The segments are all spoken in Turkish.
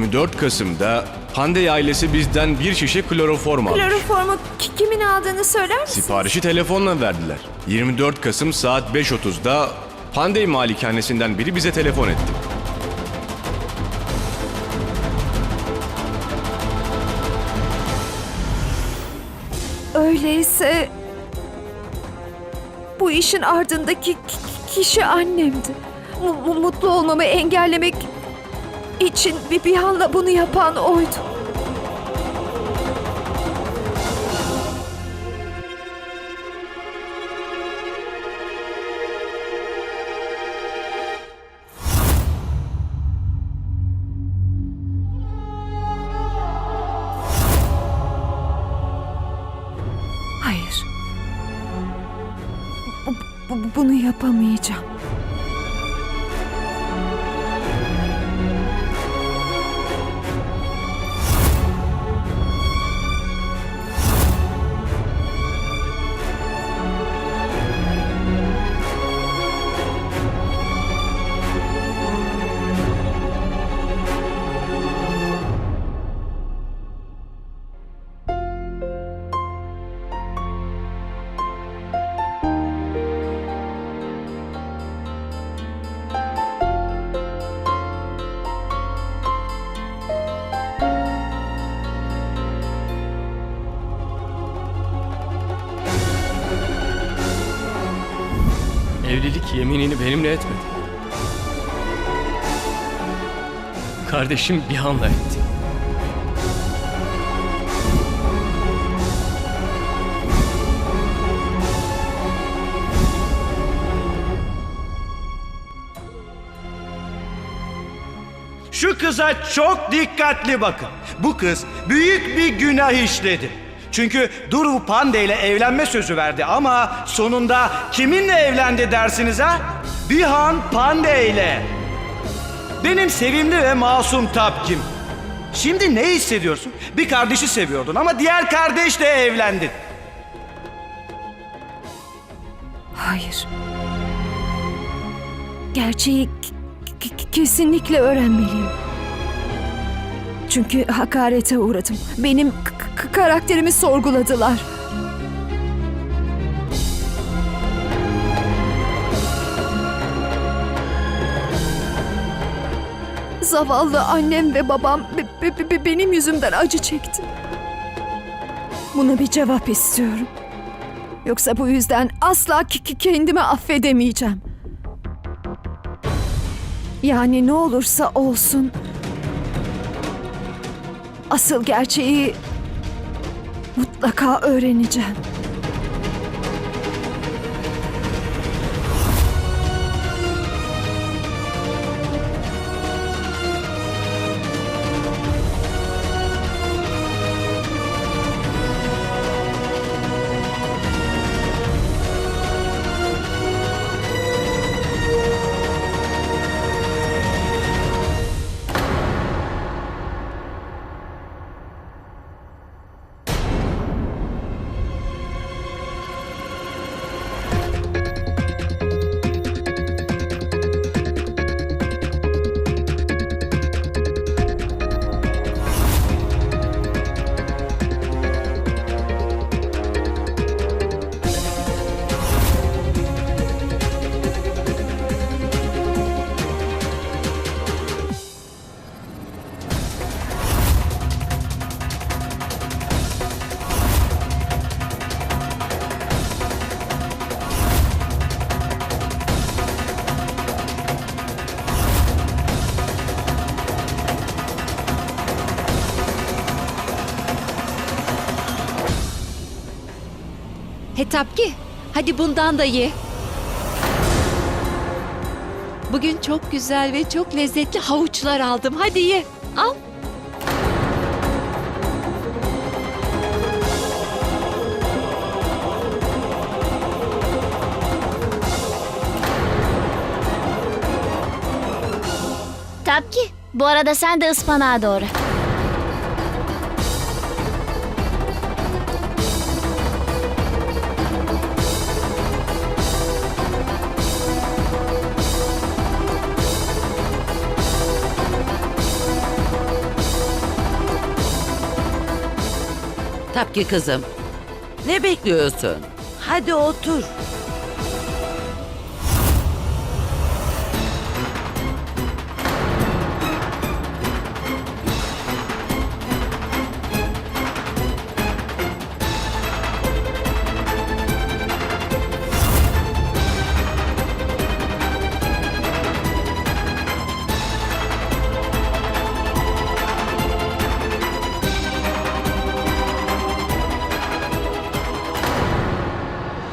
24 Kasım'da Pandey ailesi bizden bir şişe kloroform almış. Kloroformu ki- kimin aldığını söyler misin? Siparişi telefonla verdiler. 24 Kasım saat 5.30'da Pandey malikanesinden biri bize telefon etti. Öyleyse bu işin ardındaki ki- kişi annemdi. Mu- mu- mutlu olmamı engellemek için anda bunu yapan oydu. Kardeşim Bihan'la etti. Şu kıza çok dikkatli bakın. Bu kız büyük bir günah işledi. Çünkü Duru Pande ile evlenme sözü verdi ama sonunda kiminle evlendi dersiniz ha? Bihan Pande ile. Benim sevimli ve masum tapkim. Şimdi ne hissediyorsun? Bir kardeşi seviyordun ama diğer kardeşle evlendin. Hayır. Gerçeği kesinlikle öğrenmeliyim. Çünkü hakarete uğradım. Benim karakterimi sorguladılar. Zavallı annem ve babam be- be- be- benim yüzümden acı çekti. Buna bir cevap istiyorum. Yoksa bu yüzden asla kendimi affedemeyeceğim. Yani ne olursa olsun asıl gerçeği mutlaka öğreneceğim. Hetapki, hadi bundan da ye. Bugün çok güzel ve çok lezzetli havuçlar aldım. Hadi ye. Al. Tapki, bu arada sen de ıspanağa doğru. Tapki kızım. Ne bekliyorsun? Hadi otur.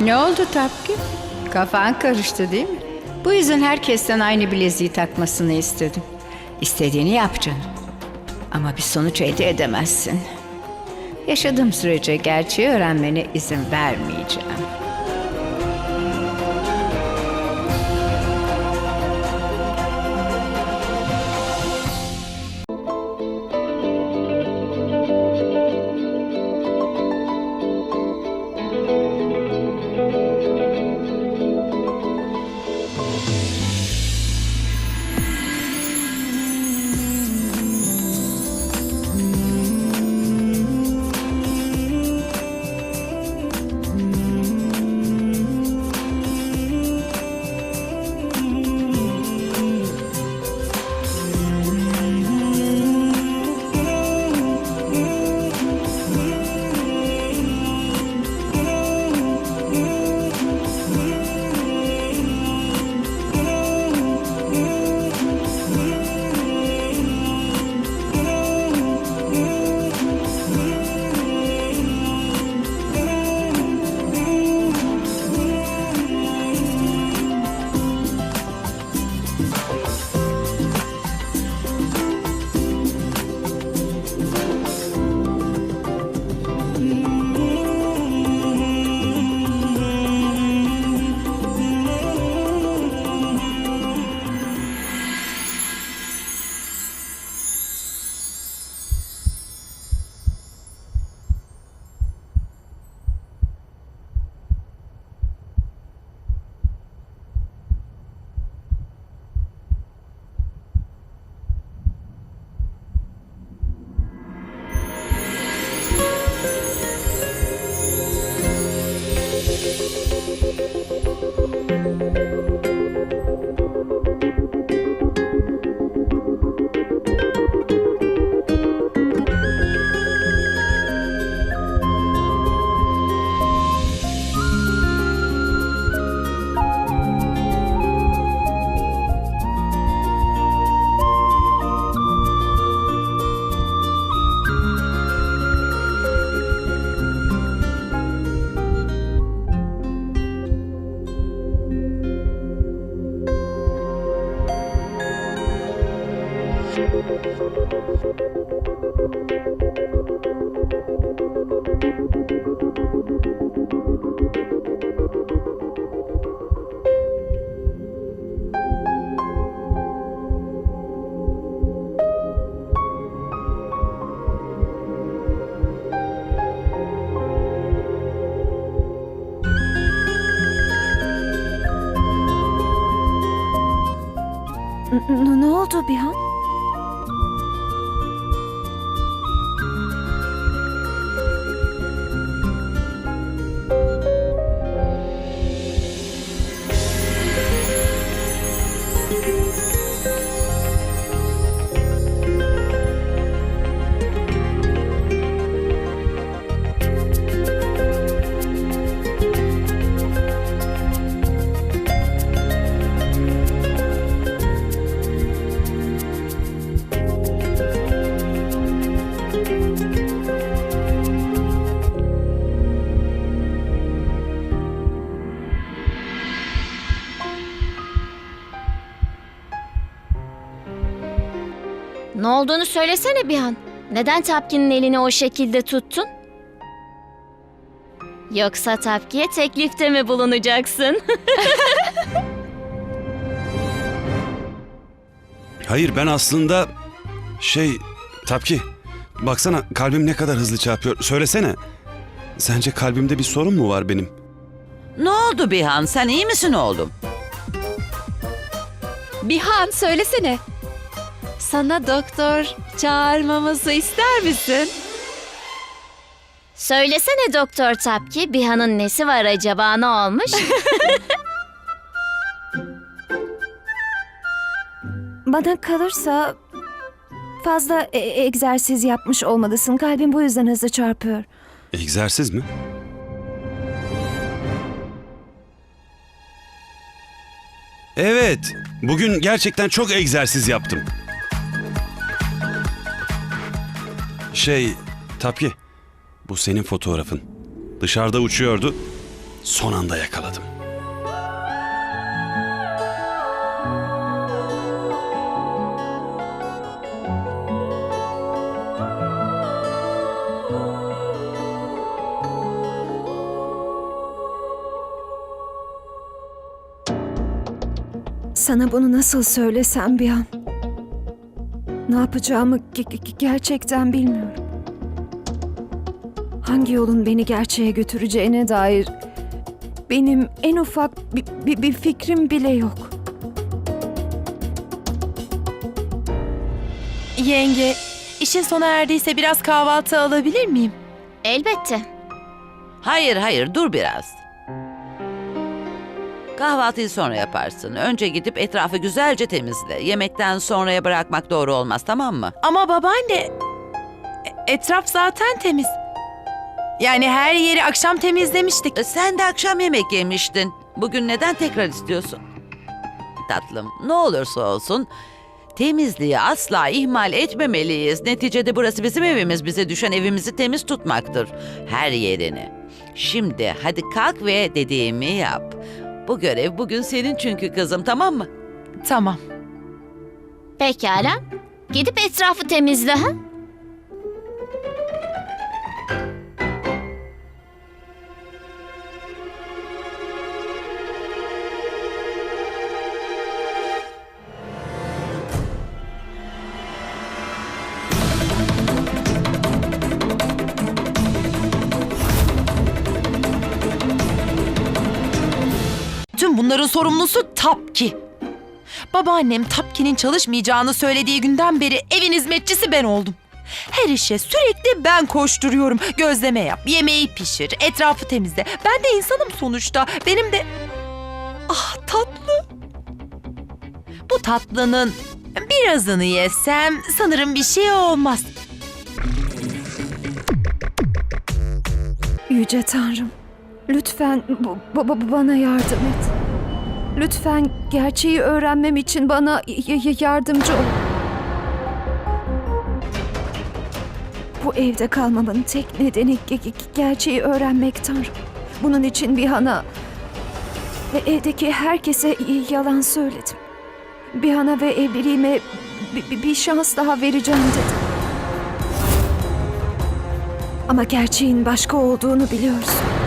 Ne oldu Tapki? Kafan karıştı değil mi? Bu yüzden herkesten aynı bileziği takmasını istedim. İstediğini yap canım. Ama bir sonuç elde edemezsin. Yaşadığım sürece gerçeği öğrenmene izin vermeyeceğim. Ne oldu Bihan? Ne olduğunu söylesene bir an. Neden Tapki'nin elini o şekilde tuttun? Yoksa Tapki'ye teklifte mi bulunacaksın? Hayır ben aslında şey Tapki baksana kalbim ne kadar hızlı çarpıyor. Söylesene. Sence kalbimde bir sorun mu var benim? Ne oldu Bihan? Sen iyi misin oğlum? Bihan söylesene. Sana doktor çağırmaması ister misin? Söylesene Doktor Tapki, Biha'nın nesi var acaba ne olmuş? Bana kalırsa fazla e- egzersiz yapmış olmalısın. Kalbin bu yüzden hızlı çarpıyor. Egzersiz mi? Evet. Bugün gerçekten çok egzersiz yaptım. Şey, Tapki. Bu senin fotoğrafın. Dışarıda uçuyordu. Son anda yakaladım. Sana bunu nasıl söylesem bir an. Ne yapacağımı ge- ge- gerçekten bilmiyorum. Hangi yolun beni gerçeğe götüreceğine dair benim en ufak bir, bir- bir fikrim bile yok. Yenge, işin sona erdiyse biraz kahvaltı alabilir miyim? Elbette. Hayır hayır dur biraz. Kahvaltıyı sonra yaparsın. Önce gidip etrafı güzelce temizle. Yemekten sonraya bırakmak doğru olmaz tamam mı? Ama babaanne, etraf zaten temiz. Yani her yeri akşam temizlemiştik. E, Sen de akşam yemek yemiştin. Bugün neden tekrar istiyorsun? Tatlım ne olursa olsun temizliği asla ihmal etmemeliyiz. Neticede burası bizim evimiz. Bize düşen evimizi temiz tutmaktır. Her yerini. Şimdi hadi kalk ve dediğimi yap. Bu görev bugün senin çünkü kızım tamam mı? Tamam. Pekala. Gidip etrafı temizle ha? Bunların sorumlusu Tapki. Babaannem Tapki'nin çalışmayacağını söylediği günden beri evin hizmetçisi ben oldum. Her işe sürekli ben koşturuyorum. Gözleme yap, yemeği pişir, etrafı temizle. Ben de insanım sonuçta. Benim de... Ah tatlı. Bu tatlının birazını yesem sanırım bir şey olmaz. Yüce Tanrım, lütfen bana yardım et. Lütfen gerçeği öğrenmem için bana yardımcı ol. Bu evde kalmamın tek nedeni ge- ge- gerçeği öğrenmek Tanrım. Bunun için bir hana ve evdeki herkese yalan söyledim. Bir hana ve evliliğime bi- bi- bir şans daha vereceğim dedim. Ama gerçeğin başka olduğunu biliyorsun.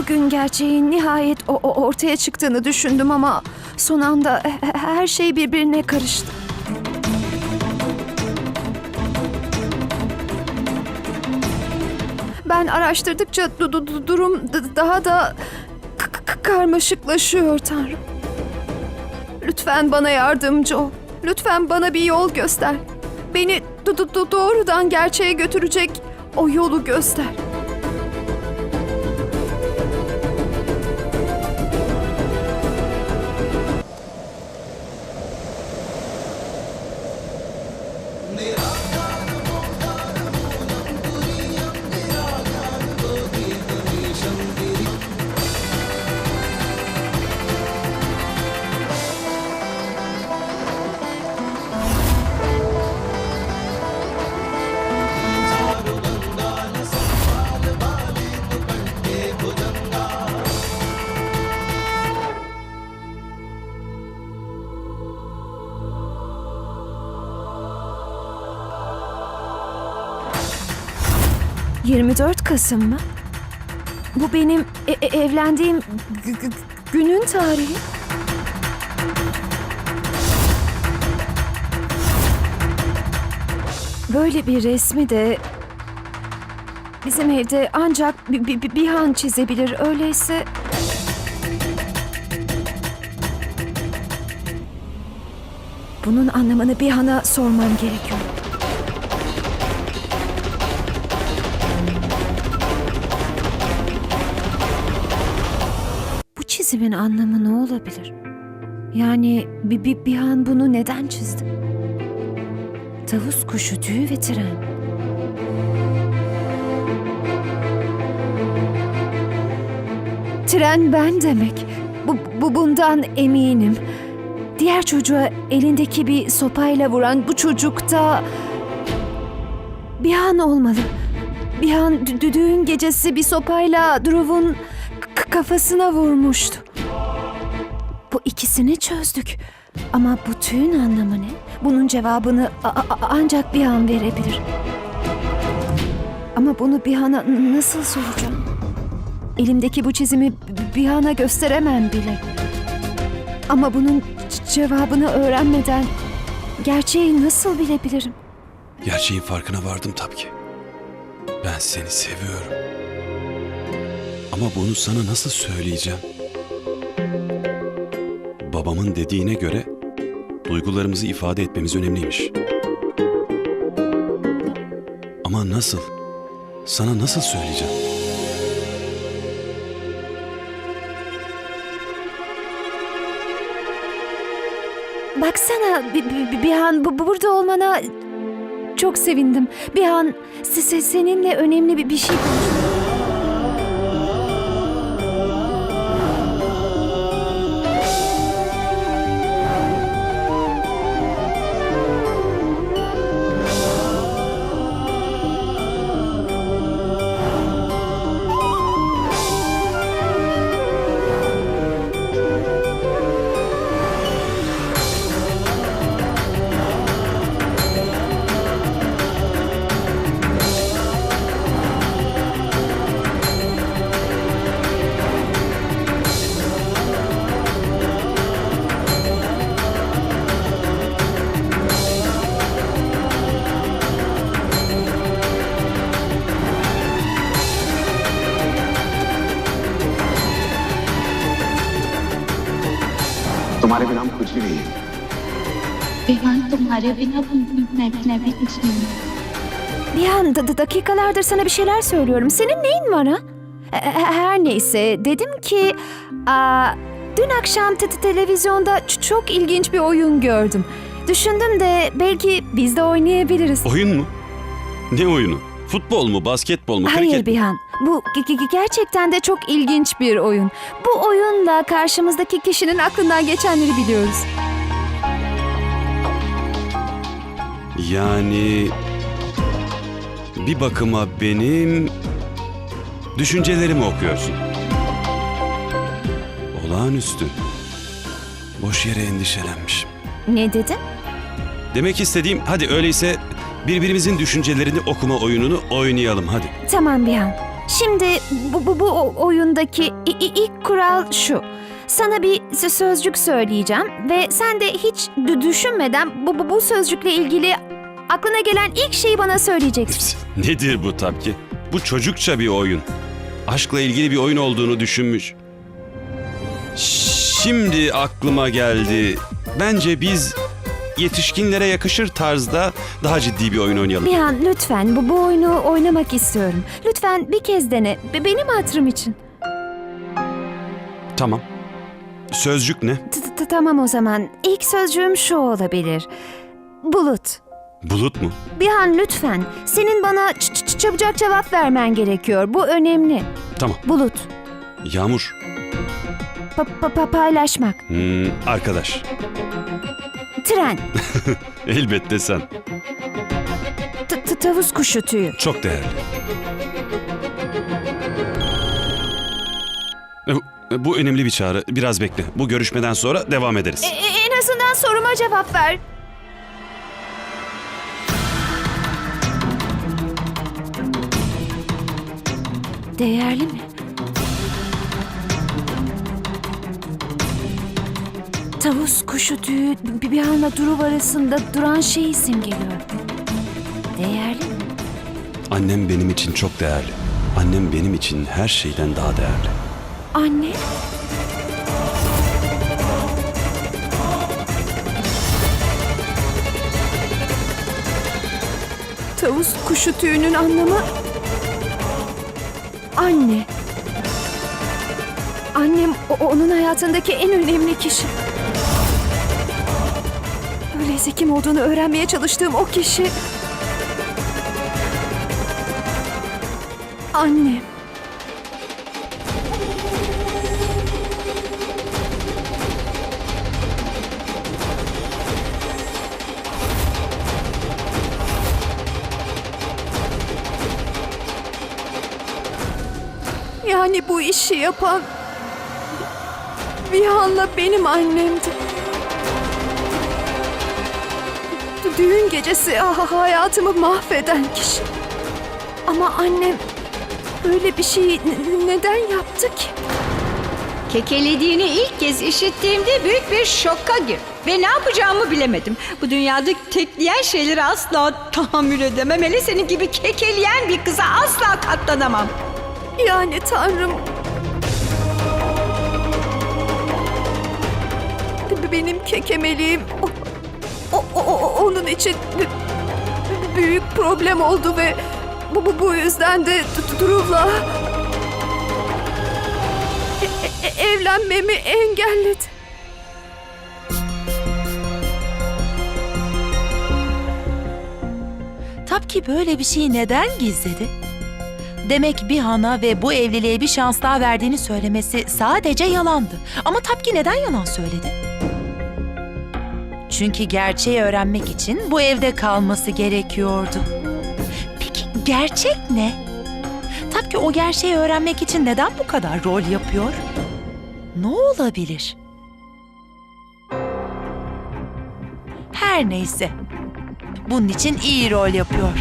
Bugün gerçeğin nihayet o, o- ortaya çıktığını düşündüm ama son anda he- he- her şey birbirine karıştı. Ben araştırdıkça du- du- du- durum daha da karmaşıklaşıyor Tanrım. Lütfen bana yardımcı ol. Lütfen bana bir yol göster. Beni doğrudan gerçeğe götürecek o yolu göster. ...24 Kasım mı? Bu benim e- e- evlendiğim gü- gü- günün tarihi. Böyle bir resmi de bizim evde ancak bir, bir, bir han çizebilir. Öyleyse bunun anlamını bir hana sormam gerekiyor. Resmin anlamı ne olabilir? Yani bir, bir, bir an bunu neden çizdi? Tavus kuşu tüyü ve tren. Tren ben demek. Bu, bu bundan eminim. Diğer çocuğa elindeki bir sopayla vuran bu çocuk da... Bir an olmalı. Bir an dü- dü- düğün gecesi bir sopayla Drew'un k- kafasına vurmuştu. Bu ikisini çözdük. Ama bu tüyün anlamı ne? Bunun cevabını ancak bir an verebilir. Ama bunu bir ana nasıl soracağım? Elimdeki bu çizimi bir ana gösteremem bile. Ama bunun cevabını öğrenmeden gerçeği nasıl bilebilirim? Gerçeğin farkına vardım tabii ki. Ben seni seviyorum. Ama bunu sana nasıl söyleyeceğim? Babamın dediğine göre duygularımızı ifade etmemiz önemliymiş. Ama nasıl? Sana nasıl söyleyeceğim? Baksana bir, bir, bir an bu, bu- burada olmana çok sevindim. Bir an se- seninle önemli bir, bir şey तुम्हारे बिना हम कुछ भी नहीं है विमान तुम्हारे बिना मैं मैं भी कुछ नहीं हूँ Bir an da- da- dakikalardır sana bir şeyler söylüyorum. Senin neyin var ha? E- e- Her neyse dedim ki aa, dün akşam te- te- televizyonda ç- çok ilginç bir oyun gördüm. Düşündüm de belki biz de oynayabiliriz. Oyun mu? Ne oyunu? Futbol mu, basketbol mu, Hayır kriket mi? Bihan. Bu ge- ge- gerçekten de çok ilginç bir oyun. Bu oyunla karşımızdaki kişinin aklından geçenleri biliyoruz. Yani bir bakıma benim düşüncelerimi okuyorsun. Olağanüstü. Boş yere endişelenmişim. Ne dedin? Demek istediğim hadi öyleyse birbirimizin düşüncelerini okuma oyununu oynayalım hadi. Tamam Bihan. Şimdi bu, bu, bu oyundaki ilk kural şu. Sana bir sö- sözcük söyleyeceğim ve sen de hiç dü- düşünmeden bu, bu, bu sözcükle ilgili aklına gelen ilk şeyi bana söyleyeceksin. Nedir bu Tapki? Bu çocukça bir oyun. Aşkla ilgili bir oyun olduğunu düşünmüş. Şimdi aklıma geldi. Bence biz yetişkinlere yakışır tarzda daha ciddi bir oyun oynayalım. Bihan lütfen bu, bu oyunu oynamak istiyorum. Lütfen bir kez dene. Be- Benim hatırım için. Tamam. Sözcük ne? T- t- Tamam o zaman. İlk sözcüğüm şu olabilir. Bulut. Bulut mu? Bihan lütfen. Senin bana ç- ç- çabucak cevap vermen gerekiyor. Bu önemli. Tamam. Bulut. Yağmur. Pa- pa- pa- paylaşmak. Hmm, arkadaş. Tren. Elbette sen. T- t- tavus kuşu tüyü. Çok değerli. E, Bu, bu önemli bir çağrı. Biraz bekle. Bu görüşmeden sonra devam ederiz. E- e- en azından soruma cevap ver. Değerli mi? Tavus kuşu tüyü bir, anda Duruv arasında duran şeyi simgeliyor. Değerli mi? Annem benim için çok değerli. Annem benim için her şeyden daha değerli. Anne. Tavus kuşu tüyünün anlamı... Anne. Annem onun hayatındaki en önemli kişi. Öyleyse kim olduğunu öğrenmeye çalıştığım o kişi... Annem. Yani bu işi yapan Vihan'la benim annemdi. Düğün gecesi ha- hayatımı mahveden kişi. Ama annem böyle bir şeyi n- neden yaptı ki? Kekelediğini ilk kez işittiğimde büyük bir şoka gir. Ve ne yapacağımı bilemedim. Bu dünyada tekleyen şeyleri asla tahammül edemem. Hele senin gibi kekeleyen bir kıza asla katlanamam. Yani Tanrım... Benim kekemeliğim o, için büyük problem oldu ve bu, bu, bu yüzden de D- Drew'la e- e- evlenmemi engelledi. Tapki böyle bir şeyi neden gizledi? Demek bir hana ve bu evliliğe bir şans daha verdiğini söylemesi sadece yalandı. Ama Tapki neden yalan söyledi? Çünkü gerçeği öğrenmek için bu evde kalması gerekiyordu. Peki gerçek ne? Tapki o gerçeği öğrenmek için neden bu kadar rol yapıyor? Ne olabilir? Her neyse. Bunun için iyi rol yapıyor.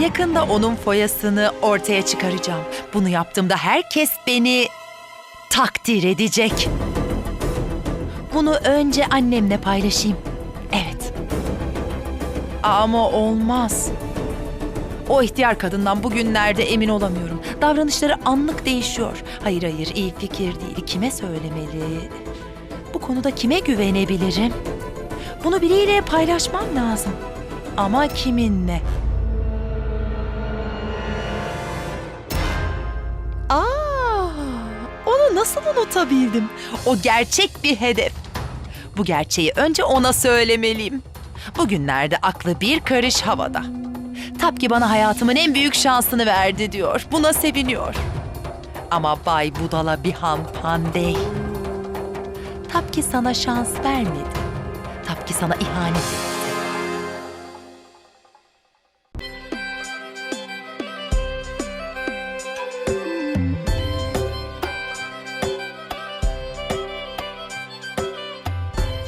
Yakında onun foyasını ortaya çıkaracağım. Bunu yaptığımda herkes beni takdir edecek. Bunu önce annemle paylaşayım. Evet. Ama olmaz. O ihtiyar kadından bugünlerde emin olamıyorum. Davranışları anlık değişiyor. Hayır hayır iyi fikir değil. Kime söylemeli? Bu konuda kime güvenebilirim? Bunu biriyle paylaşmam lazım. Ama kiminle? Aa, onu nasıl unutabildim? O gerçek bir hedef. Bu gerçeği önce ona söylemeliyim. Bugünlerde aklı bir karış havada. Tapki bana hayatımın en büyük şansını verdi diyor. Buna seviniyor. Ama Bay Budala Bihan Pandey. Tapki sana şans vermedi. Tapki sana ihanet etti.